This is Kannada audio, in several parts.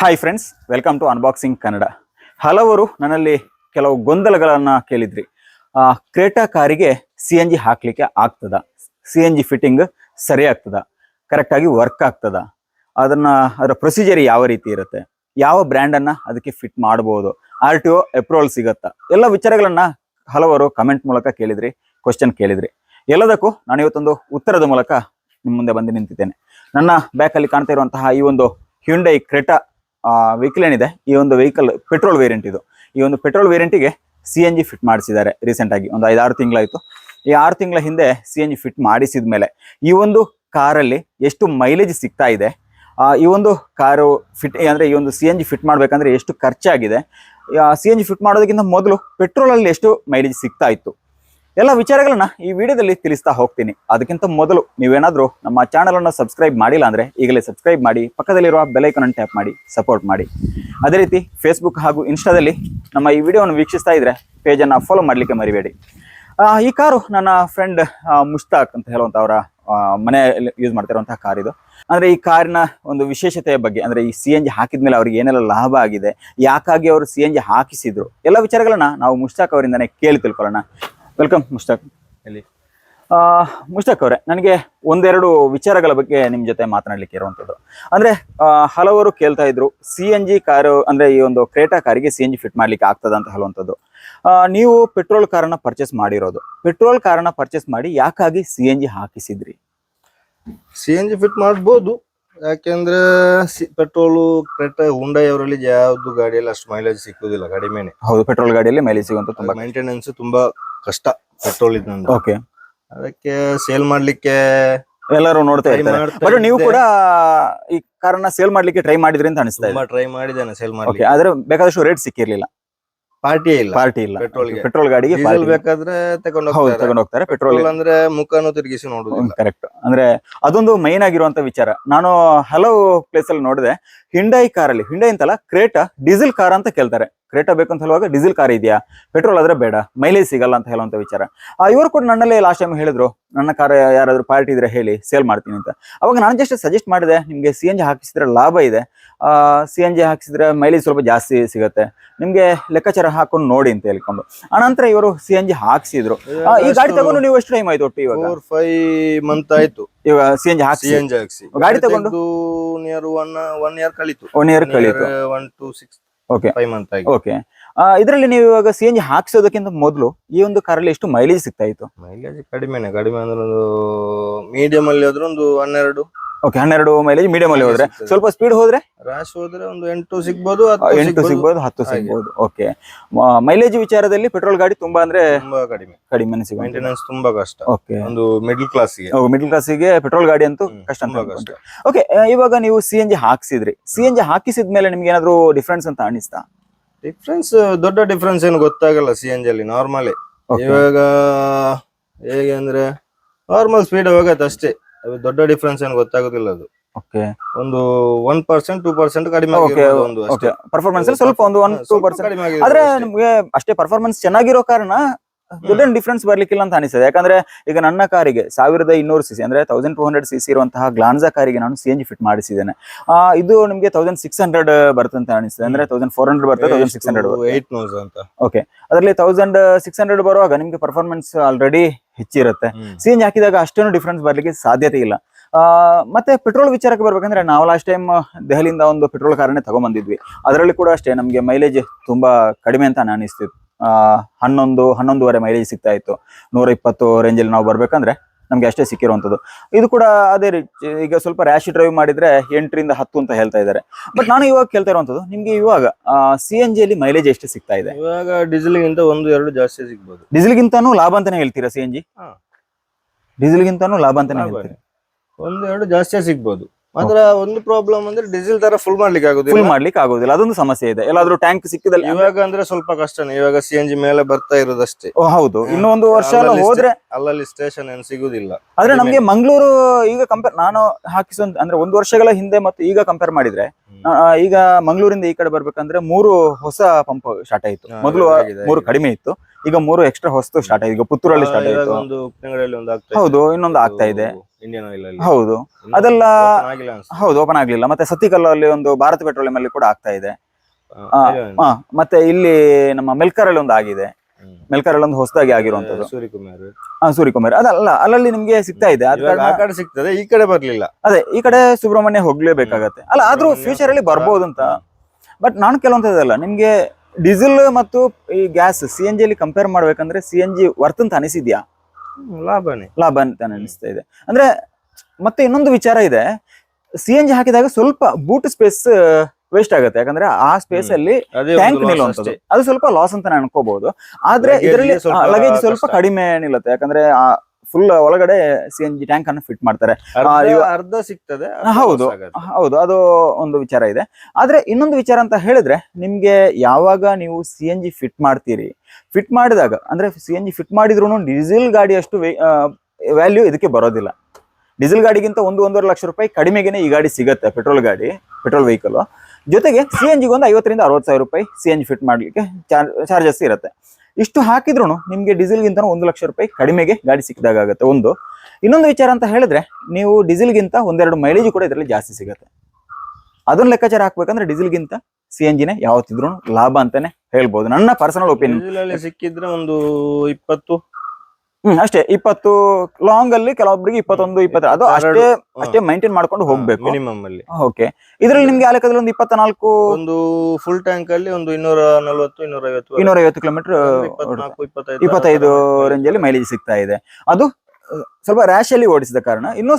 Hi friends welcome to unboxing Kannada ಹಲವರು ನನ್ನಲ್ಲಿ ಕೆಲವು ಗೊಂದಲಗಳನ್ನು ಕೇಳಿದ್ರಿ. ಕ್ರೇಟಾ ಕಾರಿಗೆ ಸಿ ಎನ್ ಜಿ ಹಾಕ್ಲಿಕ್ಕೆ ಆಗ್ತದ? ಸಿ ಎನ್ ಜಿ ಫಿಟ್ಟಿಂಗ್ ಸರಿ ಆಗ್ತದ ಕರೆಕ್ಟಾಗಿ ವರ್ಕ್ ಆಗ್ತದ? ಅದನ್ನ, ಅದರ ಪ್ರೊಸೀಜರ್ ಯಾವ ರೀತಿ ಇರುತ್ತೆ? ಯಾವ ಬ್ರ್ಯಾಂಡ್ ಅನ್ನ ಅದಕ್ಕೆ ಫಿಟ್ ಮಾಡಬಹುದು ಆರ್ ಟಿ ಒ ಅಪ್ರೂವಲ್ ಸಿಗತ್ತಾ? ಎಲ್ಲ ವಿಚಾರಗಳನ್ನ ಹಲವರು ಕಮೆಂಟ್ ಮೂಲಕ ಕೇಳಿದ್ರಿ ಕ್ವಶನ್ ಕೇಳಿದ್ರಿ. ಎಲ್ಲದಕ್ಕೂ ನಾನು ಇವತ್ತೊಂದು ಉತ್ತರದ ಮೂಲಕ ನಿಮ್ಮ ಮುಂದೆ ಬಂದು ನಿಂತಿದ್ದೇನೆ. ನನ್ನ ಬ್ಯಾಕ್ ಅಲ್ಲಿ ಕಾಣ್ತಾ ಇರುವಂತಹ ಈ ಒಂದು ಹ್ಯುಂಡೈ ಕ್ರೆಟಾ ವೆಹಿಕಲ್ ಏನಿದೆ? ಈ ಒಂದು ವೆಹಿಕಲ್ ಪೆಟ್ರೋಲ್ ವೇರಿಯಂಟ್ ಇದು. ಈ ಒಂದು ಪೆಟ್ರೋಲ್ ವೇರಿಯಂಟಿಗೆ ಸಿ ಎನ್ ಜಿ ಫಿಟ್ ಮಾಡಿಸಿದ್ದಾರೆ ರೀಸೆಂಟ್ ಆಗಿ. ಒಂದು ಐದಾರು ತಿಂಗಳಾಯಿತು. ಈ ಆರು ತಿಂಗಳ ಹಿಂದೆ ಸಿ ಎನ್ ಜಿ ಫಿಟ್ ಮಾಡಿಸಿದ ಮೇಲೆ ಈ ಒಂದು ಕಾರಲ್ಲಿ ಎಷ್ಟು ಮೈಲೇಜ್ ಸಿಗ್ತಾ ಇದೆ? ಈ ಒಂದು ಕಾರು ಫಿಟ್ ಅಂದರೆ ಈ ಒಂದು ಸಿ ಎನ್ ಜಿ ಫಿಟ್ ಮಾಡಬೇಕಂದ್ರೆ ಎಷ್ಟು ಖರ್ಚಾಗಿದೆ? ಸಿ ಎನ್ ಜಿ ಫಿಟ್ ಮಾಡೋದಕ್ಕಿಂತ ಮೊದಲು ಪೆಟ್ರೋಲಲ್ಲಿ ಎಷ್ಟು ಮೈಲೇಜ್ ಸಿಗ್ತಾ ಇತ್ತು? ಎಲ್ಲ ವಿಚಾರಗಳನ್ನ ಈ ವಿಡಿಯೋದಲ್ಲಿ ತಿಳಿಸ್ತಾ ಹೋಗ್ತೀನಿ. ಅದಕ್ಕಿಂತ ಮೊದಲು ನೀವೇನಾದರೂ ನಮ್ಮ ಚಾನಲ್ ಅನ್ನು ಸಬ್ಸ್ಕ್ರೈಬ್ ಮಾಡಿಲ್ಲ ಅಂದ್ರೆ ಈಗಲೇ ಸಬ್ಸ್ಕ್ರೈಬ್ ಮಾಡಿ, ಪಕ್ಕದಲ್ಲಿರುವ ಬೆಲೈಕನ್ ಅನ್ನು ಟ್ಯಾಪ್ ಮಾಡಿ ಸಪೋರ್ಟ್ ಮಾಡಿ. ಅದೇ ರೀತಿ ಫೇಸ್ಬುಕ್ ಹಾಗೂ ಇನ್ಸ್ಟಾದಲ್ಲಿ ನಮ್ಮ ಈ ವಿಡಿಯೋವನ್ನು ವೀಕ್ಷಿಸ್ತಾ ಇದ್ರೆ ಪೇಜನ್ನು ಫಾಲೋ ಮಾಡ್ಲಿಕ್ಕೆ ಮರಿಬೇಡಿ. ಈ ಕಾರು ನನ್ನ ಫ್ರೆಂಡ್ ಮುಷ್ತಾಕ್ ಅಂತ ಹೇಳುವಂಥ ಅವರ ಮನೆಯಲ್ಲಿ ಯೂಸ್ ಮಾಡ್ತಿರುವಂತಹ ಕಾರ್ ಇದು. ಅಂದ್ರೆ ಈ ಕಾರಿನ ಒಂದು ವಿಶೇಷತೆಯ ಬಗ್ಗೆ, ಅಂದ್ರೆ ಈ ಸಿ ಎನ್ ಜಿ ಹಾಕಿದ್ಮೇಲೆ ಅವ್ರಿಗೆ ಏನೆಲ್ಲ ಲಾಭ ಆಗಿದೆ, ಯಾಕಾಗಿ ಅವರು ಸಿ ಎನ್ ಜಿ ಹಾಕಿಸಿದ್ರು, ಎಲ್ಲ ವಿಚಾರಗಳನ್ನ ನಾವು ಮುಷ್ತಾಕ್ ಅವರಿಂದನೇ ಕೇಳಿ ತಿಳ್ಕೊಳ್ಳೋಣ. ವೆಲ್ಕಮ್ ಮುಷ್ತಾಕ್ ಎಲ್ಲಿ ಆ, ಮುಷ್ತಾಕ್ ಅವರೇ ನನಗೆ ಒಂದೆರಡು ವಿಚಾರಗಳ ಬಗ್ಗೆ ನಿಮ್ಮ ಜೊತೆ ಮಾತನಾಡಲಿಕ್ಕೆ ಇರುವಂಥದ್ದು. ಅಂದರೆ ಹಲವರು ಕೇಳ್ತಾ ಇದ್ರು ಸಿ ಎನ್ ಜಿ ಕಾರು ಅಂದರೆ ಈ ಒಂದು ಕ್ರೇಟಾ ಕಾರಿಗೆ ಸಿ ಎನ್ ಜಿ ಫಿಟ್ ಮಾಡ್ಲಿಕ್ಕೆ ಆಗ್ತದೆ ಅಂತ ಹೇಳುವಂಥದ್ದು ಆ, ನೀವು ಪೆಟ್ರೋಲ್ ಕಾರನ್ನ ಪರ್ಚೇಸ್ ಮಾಡಿರೋದು. ಪೆಟ್ರೋಲ್ ಕಾರನ್ನ ಪರ್ಚೇಸ್ ಮಾಡಿ ಯಾಕಾಗಿ ಸಿ ಎನ್ ಜಿ ಹಾಕಿಸಿದ್ರಿ? ಸಿ ಎನ್ ಜಿ ಫಿಟ್ ಮಾಡ್ಬೋದು. ಯಾಕೆಂದ್ರೆ ಪೆಟ್ರೋಲು ಕ್ರೆಟ ಹುಂಡೈ ಅವರಲ್ಲಿ ಯಾವ್ದು ಗಾಡಿಯಲ್ಲಿ ಅಷ್ಟು ಮೈಲೇಜ್ ಸಿಕ್ಕುದಿಲ್ಲ ಕಡಿಮೆನೆ. ಹೌದು ಪೆಟ್ರೋಲ್ ಗಾಡಿಯಲ್ಲಿ ಮೈಲೇಜ್ ಸಿಗುವಂತ ತುಂಬಾ ಮೇಂಟೆನೆನ್ಸ್ ತುಂಬಾ ಕಷ್ಟ ಪೆಟ್ರೋಲ್ ಇದ್ದಂದ್ರೆ ಓಕೆ ಅದಕ್ಕೆ ಸೇಲ್ ಮಾಡ್ಲಿಕ್ಕೆ ಎಲ್ಲರೂ ನೋಡ್ತಾ ಇರ್ತಾರೆ. ಬಟ್ ನೀವು ಕೂಡ ಈ ಕಾರನ್ನ ಸೇಲ್ ಮಾಡ್ಲಿಕ್ಕೆ ಟ್ರೈ ಮಾಡಿದ್ರಿ ಅಂತ ಅನಿಸ್ತಾ ಇದೆ. ಟ್ರೈ ಮಾಡಿದ್ದೇನೆ ಸೇಲ್ ಮಾಡಿ ಮಾಡ್ಲಿಕ್ಕೆ. ಆದ್ರೆ ಬೇಕಾದಷ್ಟು ರೇಟ್ ಸಿಕ್ಕಿರ್ಲಿಲ್ಲ. ಪಾರ್ಟಿ ಇಲ್ಲ. ಪಾರ್ಟಿ ಇಲ್ಲ. ಪೆಟ್ರೋಲ್ ಪೆಟ್ರೋಲ್ ಗಾಡಿಗೆ ಡೀಸೆಲ್. ಬೇಕಾದ್ರೆ ತಗೊಂಡು ಹೌದು ತಗೊಂಡು ಹೋಗ್ತಾರೆ ಪೆಟ್ರೋಲ್ ಪೆಟ್ರೋಲ್ ಅಂದ್ರೆ ಮುಖನು ತಿರುಗಿಸಿ ನೋಡುದು ಕರೆಕ್ಟ್ ಅಂದ್ರೆ ಅದೊಂದು ಮೈನ್ ಆಗಿರುವಂತ ವಿಚಾರ. ನಾನು ಹಲವು ಪ್ಲೇಸ್ ಅಲ್ಲಿ ನೋಡಿದೆ. ಹಿಂಡೈ ಕಾರಲ್ಲಿ ಹಿಂಡೈ ಅಂತಲ್ಲ ಕ್ರೇಟ ಡೀಸೆಲ್ ಕಾರ್ ಅಂತ ಕೇಳ್ತಾರೆ. ಕ್ರೇಟಾ ಬೇಕು ಅಂತ ಹೇಳುವಾಗ ಡೀಸೆಲ್ ಕಾರ್ ಇದೆಯಾ? ಪೆಟ್ರೋಲ್ ಆದ್ರೆ ಬೇಡ ಮೈಲೇಜ್ ಸಿಗಲ್ಲ ಅಂತ ಹೇಳುವಂತ ವಿಚಾರ. ಆ, ಇವರು ಕೂಡ ನನ್ನಲ್ಲೇ ಲಾಸ್ಟ್ ಟೈಮ್ ಹೇಳಿದ್ರು ನನ್ನ ಕಾರ್ ಯಾರಾದ್ರೂ ಪಾರ್ಟಿ ಇದ್ರೆ ಹೇಳಿ ಸೇಲ್ ಮಾಡ್ತೀನಿ ಅಂತ. ಅವಾಗ ನಾನು ಜಸ್ಟ್ ಸಜೆಸ್ಟ್ ಮಾಡಿದೆ ನಿಮ್ಗೆ ಸಿ ಎನ್ ಜಿ ಹಾಕಿಸಿದ್ರೆ ಲಾಭ ಇದೆ. ಸಿ ಎನ್ ಜಿ ಹಾಕಿಸಿದ್ರೆ ಮೈಲೇಜ್ ಸ್ವಲ್ಪ ಜಾಸ್ತಿ ಸಿಗುತ್ತೆ. ನಿಮ್ಗೆ ಲೆಕ್ಕಾಚಾರ ಹಾಕೊಂಡು ನೋಡಿ ಅಂತ ಹೇಳ್ಕೊಂಡು. ಆನಂತರ ಇವರು ಸಿ ಎನ್ ಜಿ ಹಾಕಿಸಿದ್ರು. ಈ ಗಾಡಿ ತಗೊಂಡು ನೀವು ಎಷ್ಟು ಟೈಮ್ ಆಯ್ತು ಒಟ್ಟು ಇವಾಗ? ಫೈವ್ ಮಂತ್ ಆಯ್ತು. ಇವಾಗ ಸಿ ಎನ್ ಜಿ ಹಾಕಿಸಿ. ಸಿ ಎನ್ ಜಿ ಹಾಕ್ಸಿ. ಗಾಡಿ ತಗೊಂಡು? ನಿಯರ್ ಒನ್ ಒನ್ ಇಯರ್ ಕಳಿತು. One year ಕಳೀತು. One two six okay five month ಆಗಿ. ಓಕೆ ಇದರಲ್ಲಿ ನೀವು ಇವಾಗ ಸಿ ಎನ್ ಜಿ ಹಾಕ್ಸೋದಕ್ಕಿಂತ ಮೊದಲು ಈ ಒಂದು ಕಾರಲ್ಲಿ ಎಷ್ಟು ಮೈಲೇಜ್ ಸಿಗ್ತಾ ಇತ್ತು? ಮೈಲೇಜ್ ಕಡಿಮೆನೆ ಕಡಿಮೆ ಅಂದ್ರೆ ಒಂದು ಮೀಡಿಯಂ ಅಲ್ಲಿ ಆದ್ರೆ ಒಂದು ಹನ್ನೆರಡು. ಓಕೆ ಹನ್ನೆರಡು ಮೈಲೇಜ್ ಮೀಡಿಯಂ ಅಲ್ಲಿ ಹೋದ್ರೆ. ಸ್ವಲ್ಪ ಸ್ಪೀಡ್ ಹೋದ್ರೆ? ರಾಶ್ ಹೋದ್ರೆ ಒಂದು ಎಂಟು ಸಿಗ್ಬೋದು ಎಂಟು ಸಿಗ್ಬೋದು. ಹತ್ತು ಸಿಗ್ಬಹುದು ಸಿಗ್ಬೋದು. ಓಕೆ ಮೈಲೇಜ್ ವಿಚಾರದಲ್ಲಿ ಪೆಟ್ರೋಲ್ ಗಾಡಿ ತುಂಬಾ ಅಂದ್ರೆ ತುಂಬಾ ಕಡಿಮೆ. ಕಡಿಮೆ ಮೇಂಟೆನೆನ್ಸ್ ತುಂಬಾ ಕಷ್ಟ. ಓಕೆ ಒಂದು ಮಿಡ್ಲ್ ಕ್ಲಾಸ್ಗೆ ಮಿಡ್ಲ್ ಕ್ಲಾಸಿಗೆ ಪೆಟ್ರೋಲ್ ಗಾಡಿ ಅಂತೂ ಕಷ್ಟ ಓಕೆ ಇವಾಗ ನೀವು ಸಿ ಎನ್ ಜಿ ಹಾಕಿಸಿದ್ರಿ. ಸಿ ಎನ್ ಜಿ ಹಾಕಿಸಿದ ಮೇಲೆ ನಿಮ್ಗೆ ಏನಾದ್ರು ಡಿಫ್ರೆನ್ಸ್ ಅಂತ ಅನಿಸ್ತಾ? ಡಿಫ್ರೆನ್ಸ್ ದೊಡ್ಡ ಡಿಫ್ರೆನ್ಸ್ ಏನು ಗೊತ್ತಾಗಲ್ಲ ಸಿ ಎನ್ ಜಿ ಅಲ್ಲಿ ನಾರ್ಮಲಿ. ಇವಾಗ ಹೇಗೆ ಅಂದ್ರೆ ನಾರ್ಮಲ್ ಸ್ಪೀಡ್ ಹೋಗತ್ತೆ ಅಷ್ಟೇ. ಅದು ದೊಡ್ಡ ಡಿಫ್ರೆನ್ಸ್ ಏನು ಗೊತ್ತಾಗೋದಿಲ್ಲ ಅದು. ಓಕೆ ಒಂದು ಒನ್ ಪರ್ಸೆಂಟ್ ಟೂ ಪರ್ಸೆಂಟ್ ಕಡಿಮೆ ಆಗಿರ್ಬೋದು ಒಂದು ಅಷ್ಟೇ. ಪರ್ಫಾರ್ಮೆನ್ಸ್ ಸ್ವಲ್ಪ ಒಂದು ಒನ್ ಟೂ ಪರ್ಸೆಂಟ್ ಕಡಿಮೆ ಆಗಿದೆ ಆದ್ರೆ. ನಿಮ್ಗೆ ಅಷ್ಟೇ ಪರ್ಫಾರ್ಮೆನ್ಸ್ ಚೆನ್ನಾಗಿರೋ ಕಾರಣ ದೊಡ್ಡ ಡಿಫ್ರೆನ್ಸ್ ಬರ್ಲಿಕ್ಕಿಲ್ಲ ಅಂತ ಅನಿಸ್ತದೆ. ಯಾಕಂದ್ರೆ ಈಗ ನನ್ನ ಕಾರಿಗೆ ಸಾವಿರದ ಇನ್ನೂರು ಸಿ ಸಿ ಅಂದ್ರೆ thousand two hundred C C ಇರುವಂತಹ ಗ್ಲಾನ್ಸಾ ಕಾರಿಗೆ ನಾನು ಸಿ ಎನ್ ಜಿ ಫಿಟ್ ಮಾಡಿಸಿದ್ದೇನೆ. ಆ, ಇದು ನಿಮ್ಗೆ ತೌಸಂಡ್ ಸಿಕ್ಸ್ ಹಂಡ್ರೆಡ್ ಬರುತ್ತೆ ಅಂತ ಅನಿಸ್ತದೆ. ಅಂದ್ರೆ ತೌಸಂಡ್ ಫೋರ್ ಹಂಡ್ರೆಡ್ ಬರ್ತದೆ ತೌಸಂಡ್ ಸಿಕ್ಸ್ ಹಂಡ್ರೆಡ್ ಅಂತ. ಓಕೆ ಅದರಲ್ಲಿ ತೌಸಂಡ್ ಸಿಕ್ಸ್ ಹಂಡ್ರೆಡ್ ಬರುವಾಗ ನಿಮ್ಗೆ ಪರ್ಫಾರ್ಮೆನ್ಸ್ ಆಲ್ರೆಡಿ ಹೆಚ್ಚಿರುತ್ತೆ. ಸಿ ಎನ್ ಜಿ ಹಾಕಿದಾಗ ಅಷ್ಟೇನು ಡಿಫ್ರೆನ್ಸ್ ಬರ್ಲಿಕ್ಕೆ ಸಾಧ್ಯತೆ ಇಲ್ಲ. ಮತ್ತೆ ಪೆಟ್ರೋಲ್ ವಿಚಾರಕ್ಕೆ ಬರ್ಬೇಕಂದ್ರೆ ನಾವು ಲಾಸ್ಟ್ ಟೈಮ್ ದೆಹಲಿಯಿಂದ ಒಂದು ಪೆಟ್ರೋಲ್ ಕಾರನ್ನೇ ತಗೊಂಡ್ಬಂದಿದ್ವಿ ಅದರಲ್ಲಿ ಕೂಡ ಅಷ್ಟೇ ನಮಗೆ ಮೈಲೇಜ್ ತುಂಬಾ ಕಡಿಮೆ ಅಂತ ಅನಿಸ್ತಿತ್ತು. ಹನ್ನೊಂದು ಹನ್ನೊಂದುವರೆ ಮೈಲೇಜ್ ಸಿಗ್ತಾ ಇತ್ತು ನೂರ ಇಪ್ಪತ್ತು ರೇಂಜಲ್ಲಿ ನಾವು ಬರ್ಬೇಕಂದ್ರೆ ನಮ್ಗೆ ಅಷ್ಟೇ ಸಿಕ್ಕಿರುವಂಥದ್ದು. ಇದು ಕೂಡ ಅದೇ ರೀತಿ ಈಗ ಸ್ವಲ್ಪ ರ್ಯಾಶ್ ಡ್ರೈವ್ ಮಾಡಿದ್ರೆ ಎಂಟರಿಂದ ಹತ್ತು ಅಂತ ಹೇಳ್ತಾ ಇದ್ದಾರೆ. ಬಟ್ ನಾನು ಇವಾಗ ಕೇಳ್ತಾ ಇರುವಂಥದ್ದು ನಿಮ್ಗೆ ಇವಾಗ ಸಿ ಎನ್ ಜಿಯಲ್ಲಿ ಮೈಲೇಜ್ ಎಷ್ಟು ಸಿಗ್ತಾ ಇದೆ? ಇವಾಗ ಡೀಸೆಲ್ ಗಿಂತ ಒಂದು ಎರಡು ಜಾಸ್ತಿ ಸಿಗ್ಬೋದು. ಡೀಸೆಲ್ಗಿಂತನೂ ಲಾಭ ಅಂತಾನೆ ಹೇಳ್ತೀರಾ ಸಿ ಎನ್ ಜಿ ಡೀಸೆಲ್ಗಿಂತನೂ ಲಾಭ ಅಂತಾನೆ ಹೇಳ್ತೀರಿ? ಎರಡು ಜಾಸ್ತಿ ಸಿಗ್ಬೋದು. ಮಾತ್ರ ಒಂದು ಪ್ರಾಬ್ಲಮ್ ಅಂದ್ರೆ ಡೀಸೆಲ್ ತರ ಫುಲ್ ಮಾಡ್ಲಿಕ್ಕೆ ಫುಲ್ ಆಗುದಿಲ್ಲ ಮಾಡ್ಲಿಕ್ಕೆ ಆಗೋದಿಲ್ಲ. ಅದೊಂದು ಸಮಸ್ಯೆ ಇದೆ. ಎಲ್ಲಾದ್ರೂ ಟ್ಯಾಂಕ್ ಸಿಕ್ಕಿದಲ್ಲಿ ಇವಾಗ ಅಂದ್ರೆ ಸ್ವಲ್ಪ ಕಷ್ಟನೇ. ಇವಾಗ ಸಿ ಎನ್ ಜಿ ಮೇಲೆ ಬರ್ತಾ ಇರೋದಷ್ಟೇ. ಓ, ಹೌದು. ಇನ್ನೊಂದು ವರ್ಷ ಎಲ್ಲ ಅಲ್ಲಲ್ಲಿ ಹೋದ್ರೆ ಅಲ್ಲಲ್ಲಿ ಸ್ಟೇಷನ್ ಏನ್ ಸಿಗುದಿಲ್ಲ. ಆದ್ರೆ ನಮ್ಗೆ ಮಂಗಳೂರು ಈಗ ಕಂಪೇರ್ ನಾನು ಹಾಕಿಸೋ ಅಂದ್ರೆ ಒಂದು ವರ್ಷಗಳ ಹಿಂದೆ ಮತ್ತು ಈಗ ಕಂಪೇರ್ ಮಾಡಿದ್ರೆ ಆ, ಈಗ ಮಂಗಳೂರಿಂದ ಈ ಕಡೆ ಬರ್ಬೇಕಂದ್ರೆ ಮೂರು ಹೊಸ ಪಂಪ್ ಸ್ಟಾರ್ಟ್ ಆಯ್ತು. ಮೊದಲು ಮೂರು ಕಡಿಮೆ ಇತ್ತು. ಈಗ ಮೂರು ಎಕ್ಸ್ಟ್ರಾ ಹೊಸ್ತು ಸ್ಟಾರ್ಟ್ ಆಗಿದೆ. ಈಗ ಪುತ್ತೂರಲ್ಲಿ ಸ್ಟಾರ್ಟ್ ಇವಾಗ ಆಯ್ತು. ಒಂದು ತಿಂಗಳಲ್ಲಿ ಒಂದು ಆಗ್ತಾ ಇದೆ. ಹೌದು ಇನ್ನೊಂದು ಆಗ್ತಾ ಇದೆ. ಇಂಡಿಯನ್ ಆಯಿಲ್ ಅಲ್ಲಿ. ಹೌದು. ಅದೆಲ್ಲ open ಆಗಿಲ್ಲ ಅನ್ಸುತ್ತೆ. ಹೌದು ಓಪನ್ ಆಗ್ಲಿಲ್ಲ. ಮತ್ತೆ ಸತಿಕಲ್ಲಲ್ಲಿ ಒಂದು ಭಾರತ್ ಪೆಟ್ರೋಲಿಯಂ ಅಲ್ಲಿ ಕೂಡ ಆಗ್ತಾ ಇದೆ. ಆ, ಆ, ಮತ್ತೆ ಇಲ್ಲಿ ನಮ್ಮ ಮೆಲ್ಕರಲ್ಲಿ ಒಂದು ಆಗಿದೆ. ಹ್ಮ್. ಮೆಲ್ಕರಲ್ಲಿ ಒಂದು ಹೊಸದಾಗಿ ಆಗಿರುವಂತದ್ದು ಸೂರ್ಯಕುಮಾರ್. ಆ, ಸೂರ್ಯಕುಮಾರ್. ಅದಲ್ಲ ಅಲ್ಲಲ್ಲಿ ನಿಮ್ಗೆ ಸಿಗ್ತಾ ಇದೆ. ಆದ ಇವಾಗ ಕಾರಣ ಆ ಕಡೆ ಸಿಗ್ತದೆ ಈ ಕಡೆ ಬರ್ಲಿಲ್ಲ. ಅದೇ ಈ ಕಡೆ ಸುಬ್ರಹ್ಮಣ್ಯ ಹೋಗ್ಲೇಬೇಕಾಗತ್ತೆ. ಅಲ್ಲ ಆದ್ರೂ ಫ್ಯೂಚರ್ ಅಲ್ಲಿ ಬರ್ಬೋದು ಅಂತ. ಬಟ್ ನಾನು ಕೆಲವೊಂದಲ್ಲ ನಿಮ್ಗೆ ಡೀಸೆಲ್ ಮತ್ತು ಈ ಗ್ಯಾಸ್ ಸಿ ಎನ್ ಜಿ ಅಲ್ಲಿ ಕಂಪೇರ್ ಮಾಡ್ಬೇಕಂದ್ರೆ ಸಿ ಎನ್ ಜಿ ವರ್ತ್ ಅಂತ ಅನಿಸಿದ್ಯಾ? ಲಾಭನೇ. ಲಾಭ ಅಂತ ಅನಿಸ್ತಾ ಇದೆ. ಅಂದ್ರೆ ಮತ್ತೆ ಇನ್ನೊಂದು ವಿಚಾರ ಇದೆ. ಸಿ ಎನ್ ಜಿ ಹಾಕಿದಾಗ ಸ್ವಲ್ಪ ಬೂಟ್ ಸ್ಪೇಸ್ ವೇಸ್ಟ್ ಆಗುತ್ತೆ. ಯಾಕಂದ್ರೆ ಆ ಸ್ಪೇಸ್ ಅಲ್ಲಿ ಅದೇ ಟ್ಯಾಂಕ್ loss ಅಷ್ಟೇ. ಅದು ಸ್ವಲ್ಪ ಲಾಸ್ ಅಂತ ನಾನು ಅನ್ಕೋಬಹುದು ಆದ್ರೆ Luggage ಇದರಲ್ಲಿ ಸ್ವಲ್ಪ ಲಗೇಜ್ ಸ್ವಲ್ಪ. ಕಡಿಮೆ ನಿಲ್ಲುತ್ತೆ. ಯಾಕಂದ್ರೆ ಫುಲ್ ಒಳಗಡೆ ಸಿ ಎನ್ ಜಿ ಟ್ಯಾಂಕ್ ಅನ್ನು ಫಿಟ್ ಮಾಡ್ತಾರೆ. ಅರ್ಧ ಸಿಗ್ತದೆ ಹೌದು. ಹೌದು ಅದು ಒಂದು ವಿಚಾರ ಇದೆ. ಆದ್ರೆ ಇನ್ನೊಂದು ವಿಚಾರ ಅಂತ ಹೇಳಿದ್ರೆ ನಿಮ್ಗೆ ಯಾವಾಗ ನೀವು ಸಿ ಎನ್ ಜಿ ಫಿಟ್ ಮಾಡ್ತೀರಿ? ಫಿಟ್ ಮಾಡಿದಾಗ ಅಂದ್ರೆ ಸಿ ಎನ್ ಜಿ ಫಿಟ್ ಮಾಡಿದ್ರು ಡೀಸೆಲ್ ಗಾಡಿ ಅಷ್ಟು ವ್ಯಾಲ್ಯೂ ಇದಕ್ಕೆ ಬರೋದಿಲ್ಲ. ಡೀಸೆಲ್ ಗಾಡಿಗಿಂತ ಒಂದು ಒಂದೂವರೆ ಲಕ್ಷ ರೂಪಾಯಿ ಕಡಿಮೆಗೆನೆ ಈ ಗಾಡಿ ಸಿಗುತ್ತೆ ಪೆಟ್ರೋಲ್ ಗಾಡಿ ಪೆಟ್ರೋಲ್ ವೆಹಿಕಲ್ ಜೊತೆಗೆ ಸಿ ಎನ್ ಜಿಗೆ ಒಂದು ಐವತ್ತರಿಂದ ಅರವತ್ತು ಸಾವಿರ ರೂಪಾಯಿ ಸಿ ಎನ್ ಜಿ ಫಿಟ್ ಮಾಡ್ಲಿಕ್ಕೆ ಚಾರ್ಜಸ್ ಇರುತ್ತೆ. ಇಷ್ಟು ಹಾಕಿದ್ರು ನಿಮ್ಗೆ ಡೀಸೆಲ್ಗಿಂತ ಒಂದು ಲಕ್ಷ ರೂಪಾಯಿ ಕಡಿಮೆಗೆ ಗಾಡಿ ಸಿಕ್ಕಿದಾಗ ಆಗುತ್ತೆ ಒಂದು. ಇನ್ನೊಂದು ವಿಚಾರ ಅಂತ ಹೇಳಿದ್ರೆ, ನೀವು ಡೀಸೆಲ್ಗಿಂತ ಒಂದೆರಡು ಮೈಲೇಜ್ ಕೂಡ ಇದರಲ್ಲಿ ಜಾಸ್ತಿ ಸಿಗುತ್ತೆ. ಅದನ್ನ ಲೆಕ್ಕಾಚಾರ ಹಾಕ್ಬೇಕಂದ್ರೆ ಡೀಸೆಲ್ಗಿಂತ ಸಿ ಎನ್ ಜಿನೇ ಯಾವತ್ತಿದ್ರು ಲಾಭ ಅಂತಾನೆ ಹೇಳ್ಬೋದು. ನನ್ನ ಪರ್ಸನಲ್ ಒಪಿನಿಯನ್ ಸಿಕ್ಕಿದ್ರೆ ಒಂದು ಇಪ್ಪತ್ತು ಹ್ಮ್ ಅಷ್ಟೇ. ಇಪ್ಪತ್ತು ಲಾಂಗ್ ಅಲ್ಲಿ ಕೆಲವೊಬ್ಬರಿಗೆ ಇಪ್ಪತ್ತೊಂದು ಇಪ್ಪತ್ತ ಅದು ಅಷ್ಟೇ ಅಷ್ಟೇ ಮೈಂಟೈನ್ ಮಾಡ್ಕೊಂಡು ಹೋಗ್ಬೇಕು. ಮಿನಿಮಮ್ ಅಲ್ಲಿ. ಓಕೆ ಇದ್ರಲ್ಲಿ ನಿಮ್ಗೆ ಆ ಲೆಕ್ಕದಲ್ಲಿ ಒಂದು ಇಪ್ಪತ್ತ ನಾಲ್ಕು ಒಂದು ಫುಲ್ ಟ್ಯಾಂಕ್ ಅಲ್ಲಿ ಒಂದು ಇನ್ನೂರ ನಲ್ವತ್ತು ಇನ್ನೂರ ಐವತ್ತು ಇನ್ನೂರ ಐವತ್ತು ಕಿಲೋಮೀಟರ್ ಇಪ್ಪತ್ನಾಲ್ಕು ಇಪ್ಪತ್ತೈದು ರೇಂಜ್ ಅಲ್ಲಿ ಮೈಲೇಜ್ ಸಿಗ್ತಾ ಇದೆ. ಅದು ಸ್ವಲ್ಪ ರ್ಯಾಶ್ ಅಲ್ಲಿ ಓಡಿಸಿದ ಕಾರಣ ಇನ್ನೂ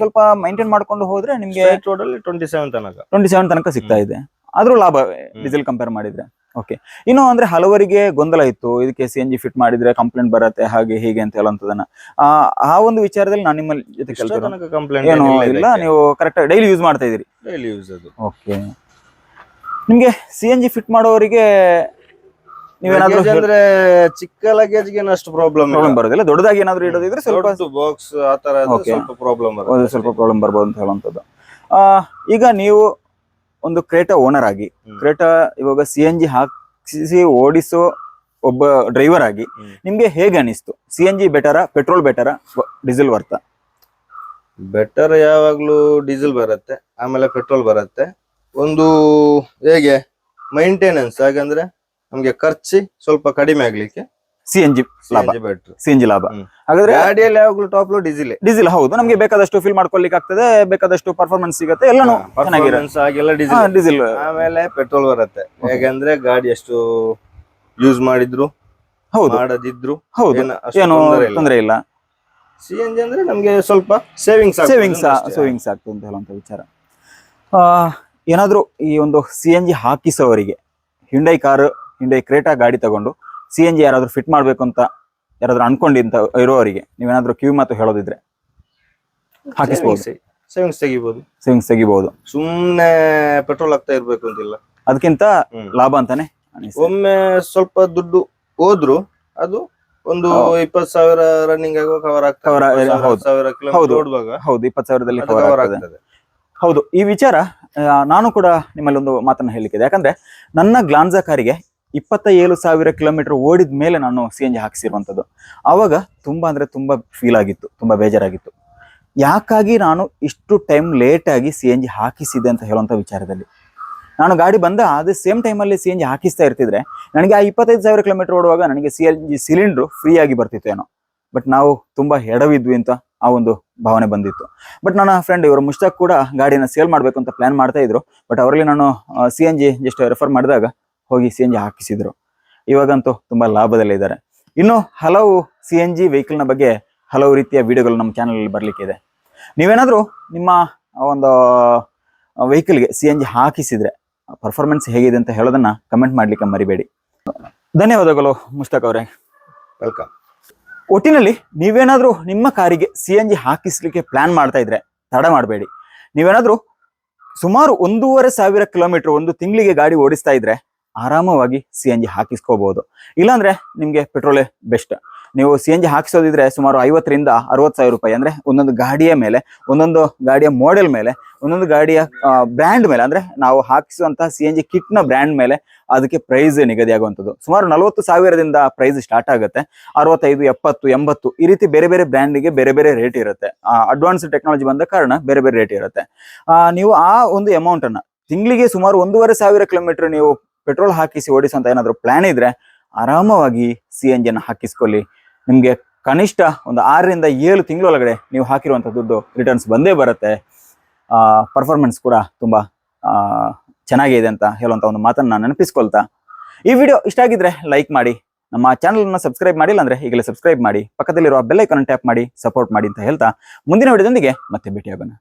ಸ್ವಲ್ಪ ಮೈಂಟೈನ್ ಮಾಡ್ಕೊಂಡು ಹೋದ್ರೆ ನಿಮ್ಗೆ ರೋಡ್ ಅಲ್ಲಿ ಟ್ವೆಂಟಿ ಸೆವೆನ್ ತನಕ. ಟ್ವೆಂಟಿ ಸೆವೆನ್ ತನಕ ಸಿಗ್ತಾ ಇದೆ. ಆದ್ರೂ ಲಾಭ ಡೀಸೆಲ್ ಕಂಪೇರ್ ಮಾಡಿದ್ರೆ. ಓಕೆ ಇನ್ನು ಅಂದ್ರೆ ಹಲವರಿಗೆ ಗೊಂದಲ ಇತ್ತು. ಇದಕ್ಕೆ ಸಿ ಎನ್ ಜಿ ಫಿಟ್ ಮಾಡಿದ್ರೆ ಕಂಪ್ಲೇಂಟ್ ಬರುತ್ತೆ ಹಾಗೆ ಹೀಗೆ ಅಂತ ಹೇಳುವಂತದನ್ನ ಆ ಒಂದು ವಿಚಾರದಲ್ಲಿ ನಾನು ನಿಮ್ಮ ಜೊತೆ ಕಂಪ್ಲೇಂಟ್ ಏನು ಇಲ್ಲ. ನೀವು ಕರೆಕ್ಟ್ ಡೈಲಿ ಯೂಸ್ ಮಾಡ್ತಾ ಇದೀರಿ ಡೈಲಿ ಯೂಸ್ ಅದು. ಓಕೆ ನಿಮ್ಗೆ ಸಿ ಎನ್ ಜಿ ಫಿಟ್ ಮಾಡೋರಿಗೆ ನೀವೇನಾದ್ರೂ ಅಂದ್ರೆ ಚಿಕ್ಕ ಲಗೇಜ್ಗೆ ಅಷ್ಟು ಪ್ರಾಬ್ಲಮ್ ಬರೋದಿಲ್ಲ. ದೊಡ್ಡದಾಗಿ ಏನಾದ್ರು ಇಡೋದಿದ್ರೆ ಸ್ವಲ್ಪ ಬಾಕ್ಸ್ ಆ ತರ. ಸ್ವಲ್ಪ ಪ್ರಾಬ್ಲಮ್ ಸ್ವಲ್ಪ ಪ್ರಾಬ್ಲಮ್ ಬರ್ಬೋದು ಅಂತ ಹೇಳುವಂಥದ್ದು ಆ, ಈಗ ನೀವು ಒಂದು ಕ್ರೇಟಾ ಓನರ್ ಆಗಿ. ಕ್ರೇಟಾ ಇವಾಗ ಸಿ ಎನ್ ಜಿ ಹಾಕಿಸಿ ಓಡಿಸೋ ಒಬ್ಬ ಡ್ರೈವರ್ ಆಗಿ. ನಿಮ್ಗೆ ಹೇಗೆ ಅನಿಸ್ತು C N G better petrol better diesel worth better ಯಾವಾಗ್ಲೂ ಡೀಸೆಲ್ ಬರುತ್ತೆ ಆಮೇಲೆ ಪೆಟ್ರೋಲ್ ಬರುತ್ತೆ ಒಂದು ಹೇಗೆ ಮೈಂಟೆನೆನ್ಸ್ ಹಾಗಂದ್ರೆ ನಮ್ಗೆ ಖರ್ಚು ಸ್ವಲ್ಪ ಕಡಿಮೆ ಆಗ್ಲಿಕ್ಕೆ ಸಿ ಎನ್ ಜಿ ಲಾಭ. ಸಿ ಎನ್ ಜಿ ಲಾಭ. ಹಾಗಾದ್ರೆ ಗಾಡಿಯಲ್ಲಿ ಯಾವಾಗಲೂ ಟಾಪ್ ಲೋಡ್ ಡೀಸೆಲ್ ಡೀಸೆಲ್ ಹೌದು. ನಮಗೆ ಬೇಕಾದಷ್ಟು ಫಿಲ್ ಮಾಡ್ಕೊಳ್ಲಿಕ್ಕೆ ಆಗ್ತದೆ ಬೇಕಾದಷ್ಟು ಪರ್ಫಾರ್ಮೆನ್ಸ್ ಸಿಗುತ್ತೆ ಎಲ್ಲಾನು ಚೆನ್ನಾಗಿರುತ್ತೆ. ಡೀಸೆಲ್ ಡೀಸೆಲ್ ಆಮೇಲೆ ಪೆಟ್ರೋಲ್ ಬರುತ್ತೆ. ಯಾಕಂದ್ರೆ ಗಾಡಿ ಎಷ್ಟು ಯೂಸ್ ಮಾಡಿದ್ರು ಹೌದು. ಮಾಡದಿದ್ರು ಹೌದು. ಏನು ತೊಂದ್ರೆ ಇಲ್ಲ. ತೊಂದರೆ ಇಲ್ಲ. ಸಿ ಎನ್ ಜಿ ಅಂದ್ರೆ ನಮಗೆ ಸ್ವಲ್ಪ ಸೇವಿಂಗ್ಸ್ ಸೇವಿಂಗ್ಸ್ ಸೇವಿಂಗ್ಸ್ ಆಗ್ತದೆ ಅಂತ ಹೇಳುವಂತ ವಿಚಾರ. ಆ, ಏನಾದ್ರೂ ಈ ಒಂದು ಸಿ ಎನ್ ಜಿ ಹಾಕಿಸೋವರಿಗೆ ಹಿಂಡೈ ಕಾರ್ ಹಿಂಡೈ ಕ್ರೇಟಾ ಗಾಡಿ ತಗೊಂಡು ಸಿ ಎನ್ ಜಿ ಯಾರಾದರೂ ಫಿಟ್ ಮಾಡಬೇಕು ಅಂತ ಯಾರಾದರೂ ಅನ್ಕೊಂಡಿಂತ ಇರೋವರಿಗೆ ನೀವೇನಾದರೂ ಕಿವಿ ಮಾತು ಹೇಳೋದಿದ್ರೆ. ಹಾಕಿಸ್ಬೋದು. ಸೇವಿಂಗ್ಸ್ ತೆಗಿಬಹುದು ಸೇವಿಂಗ್ಸ್ ತೆಗಿಬಹುದು ಸುಮ್ಮನೆ ಪೆಟ್ರೋಲ್ ಆಗ್ತಾ ಇರ್ಬೇಕು ಅಂತಿಲ್ಲ. ಅದಕ್ಕಿಂತ ಲಾಭ ಅಂತಾನೆ. ಒಮ್ಮೆ ಸ್ವಲ್ಪ ದುಡ್ಡು ಹೋದ್ರು ಅದು ಒಂದು ಇಪ್ಪತ್ತು ಇಪ್ಪತ್ ಸಾವಿರ ರನ್ನಿಂಗ್ ಆಗುವ ಕವರ್ ಆಗ್ತದೆ. ಹೌದು. ಹೌದು. ಇಪ್ಪತ್ತು ಸಾವಿರದಲ್ಲಿ ಕವರ್ ಆಗ್ತದೆ. ಆಗ್ತದೆ. ಹೌದು. ಈ ವಿಚಾರ ನಾನು ಕೂಡ ನಿಮ್ಮಲ್ಲಿ ಒಂದು ಮಾತನ್ನ ಹೇಳಲಿಕ್ಕಿದೆ ಯಾಕಂದ್ರೆ ನನ್ನ ಗ್ಲಾನ್ಸಾ ಕಾರಿಗೆ ಇಪ್ಪತ್ತ ಏಳು ಸಾವಿರ ಕಿಲೋಮೀಟರ್ ಓಡಿದ ಮೇಲೆ ನಾನು ಸಿ ಎನ್ ಜಿ ಹಾಕಿಸಿರುವಂಥದ್ದು. ಆವಾಗ ತುಂಬ ಅಂದರೆ ತುಂಬ ಫೀಲ್ ಆಗಿತ್ತು, ತುಂಬ ಬೇಜಾರಾಗಿತ್ತು. ಯಾಕಾಗಿ ನಾನು ಇಷ್ಟು ಟೈಮ್ ಲೇಟಾಗಿ ಸಿ ಎನ್ ಜಿ ಹಾಕಿಸಿದೆ ಅಂತ ಹೇಳುವಂಥ ವಿಚಾರದಲ್ಲಿ. ನಾನು ಗಾಡಿ ಬಂದ ಅದೇ ಸೇಮ್ ಟೈಮಲ್ಲಿ ಸಿ ಎನ್ ಜಿ ಹಾಕಿಸ್ತಾ ಇರ್ತಿದ್ರೆ, ನನಗೆ ಆ ಇಪ್ಪತ್ತೈದು ಸಾವಿರ ಕಿಲೋಮೀಟರ್ ಓಡುವಾಗ ನನಗೆ ಸಿ ಎನ್ ಜಿ ಸಿಲಿಂಡ್ರು ಫ್ರೀಯಾಗಿ ಬರ್ತಿತ್ತು ಏನೋ. ಬಟ್ ನಾವು ತುಂಬ ಎಡವಿದ್ವಿ ಅಂತ ಆ ಒಂದು ಭಾವನೆ ಬಂದಿತ್ತು. ಬಟ್ ನನ್ನ ಫ್ರೆಂಡ್ ಇವರು ಮುಷ್ತಾಕ್ ಕೂಡ ಗಾಡಿನ ಸೇಲ್ ಮಾಡಬೇಕು ಅಂತ ಪ್ಲಾನ್ ಮಾಡ್ತಾ ಇದ್ರು. ಬಟ್ ಅವರಲ್ಲಿ ನಾನು C N G just refer ಮಾಡಿದಾಗ ಹೋಗಿ ಸಿ ಎನ್ ಜಿ ಹಾಕಿಸಿದ್ರು. ಇವಾಗಂತೂ ತುಂಬಾ ಲಾಭದಲ್ಲೇ ಇದ್ದಾರೆ ಇನ್ನು ಹಲವು ಸಿ ಎನ್ ಜಿ ವೆಹಿಕಲ್ನ ಬಗ್ಗೆ ಹಲವು ರೀತಿಯ ವಿಡಿಯೋಗಳು ನಮ್ಮ ಚಾನಲಲ್ಲಿ ಬರಲಿಕ್ಕೆ ಇದೆ. ನೀವೇನಾದರೂ ನಿಮ್ಮ ಒಂದು ವೆಹಿಕಲ್ಗೆ ಸಿ ಎನ್ ಜಿ ಹಾಕಿಸಿದ್ರೆ ಪರ್ಫಾರ್ಮೆನ್ಸ್ ಹೇಗಿದೆ ಅಂತ ಹೇಳೋದನ್ನ ಕಮೆಂಟ್ ಮಾಡ್ಲಿಕ್ಕೆ ಮರಿಬೇಡಿ. ಧನ್ಯವಾದಗಳು ಮುಷ್ತಾಕ್ ಅವರೇ. ವೆಲ್ಕಮ್ ಒಟ್ಟಿನಲ್ಲಿ ನೀವೇನಾದ್ರೂ ನಿಮ್ಮ ಕಾರಿಗೆ ಸಿ ಎನ್ ಜಿ ಹಾಕಿಸ್ಲಿಕ್ಕೆ ಪ್ಲಾನ್ ಮಾಡ್ತಾ ಇದ್ರೆ ತಡ ಮಾಡಬೇಡಿ. ನೀವೇನಾದ್ರೂ ಸುಮಾರು ಒಂದೂವರೆ ಸಾವಿರ ಕಿಲೋಮೀಟರ್ ಒಂದು ತಿಂಗಳಿಗೆ ಗಾಡಿ ಓಡಿಸ್ತಾ ಇದ್ರೆ ಆರಾಮವಾಗಿ ಸಿ ಎನ್ ಜಿ ಹಾಕಿಸ್ಕೋಬಹುದು ಇಲ್ಲಾಂದ್ರೆ ನಿಮ್ಗೆ ಪೆಟ್ರೋಲೇ ಬೆಸ್ಟ್ ನೀವು ಸಿ ಎನ್ ಜಿ ಹಾಕಿಸೋದಿದ್ರೆ ಸುಮಾರು ಐವತ್ತರಿಂದ ಅರವತ್ತು ಸಾವಿರ ರೂಪಾಯಿ ಅಂದ್ರೆ ಒಂದೊಂದು ಗಾಡಿಯ ಮೇಲೆ, ಒಂದೊಂದು ಗಾಡಿಯ ಮಾಡೆಲ್ ಮೇಲೆ, ಒಂದೊಂದು ಗಾಡಿಯ ಬ್ರ್ಯಾಂಡ್ ಮೇಲೆ, ಅಂದ್ರೆ ನಾವು ಹಾಕಿಸುವಂತಹ ಸಿ ಎನ್ ಜಿ ಕಿಟ್ನ ಬ್ರ್ಯಾಂಡ್ ಮೇಲೆ ಅದಕ್ಕೆ ಪ್ರೈಸ್ ನಿಗದಿಯಾಗುವಂಥದ್ದು. ಸುಮಾರು ನಲವತ್ತು ಸಾವಿರದಿಂದ ಪ್ರೈಸ್ ಸ್ಟಾರ್ಟ್ ಆಗುತ್ತೆ. ಅರವತ್ತೈದು, ಎಪ್ಪತ್ತು, ಎಂಬತ್ತು ಈ ರೀತಿ ಬೇರೆ ಬೇರೆ ಬ್ರ್ಯಾಂಡಿಗೆ ಬೇರೆ ಬೇರೆ ರೇಟ್ ಇರುತ್ತೆ. ಅಡ್ವಾನ್ಸ್ ಟೆಕ್ನಾಲಜಿ ಬಂದ ಕಾರಣ ಬೇರೆ ಬೇರೆ ರೇಟ್ ಇರುತ್ತೆ. ನೀವು ಆ ಒಂದು ಅಮೌಂಟ್ ಅನ್ನ ತಿಂಗಳಿಗೆ ಸುಮಾರು ಒಂದೂವರೆ ಸಾವಿರ ಕಿಲೋಮೀಟರ್ ನೀವು ಪೆಟ್ರೋಲ್ ಹಾಕಿಸಿ ಓಡಿಸುವಂತ ಏನಾದ್ರು ಪ್ಲಾನ್ ಇದ್ರೆ ಆರಾಮವಾಗಿ ಸಿ ಎನ್ ಜಿನ ಹಾಕಿಸ್ಕೊಳ್ಳಿ. ನಿಮಗೆ ಕನಿಷ್ಠ ಒಂದು ಆರರಿಂದ ಏಳು ತಿಂಗಳ ಒಳಗಡೆ ನೀವು ಹಾಕಿರುವಂಥ ದುಡ್ಡು ರಿಟರ್ನ್ಸ್ ಬಂದೇ ಬರುತ್ತೆ. ಪರ್ಫಾರ್ಮೆನ್ಸ್ ಕೂಡ ತುಂಬ ಚೆನ್ನಾಗಿದೆ ಅಂತ ಹೇಳುವಂಥ ಒಂದು ಮಾತನ್ನು ನಾನು ನೆನಪಿಸ್ಕೊಳ್ತಾ. ಈ ವಿಡಿಯೋ ಇಷ್ಟ ಆಗಿದ್ರೆ ಲೈಕ್ ಮಾಡಿ, ನಮ್ಮ ಚಾನಲನ್ನು ಸಬ್ಸ್ಕ್ರೈಬ್ ಮಾಡಿಲ್ಲ ಅಂದ್ರೆ ಈಗಲೇ ಸಬ್ಸ್ಕ್ರೈಬ್ ಮಾಡಿ, ಪಕ್ಕದಲ್ಲಿರುವ ಬೆಲ್ ಐಕಾನ್ ಟ್ಯಾಪ್ ಮಾಡಿ ಸಪೋರ್ಟ್ ಮಾಡಿ ಅಂತ ಹೇಳ್ತಾ ಮುಂದಿನ ವಿಡಿಯೋದೊಂದಿಗೆ ಮತ್ತೆ ಭೇಟಿಯಾಗೋಣ.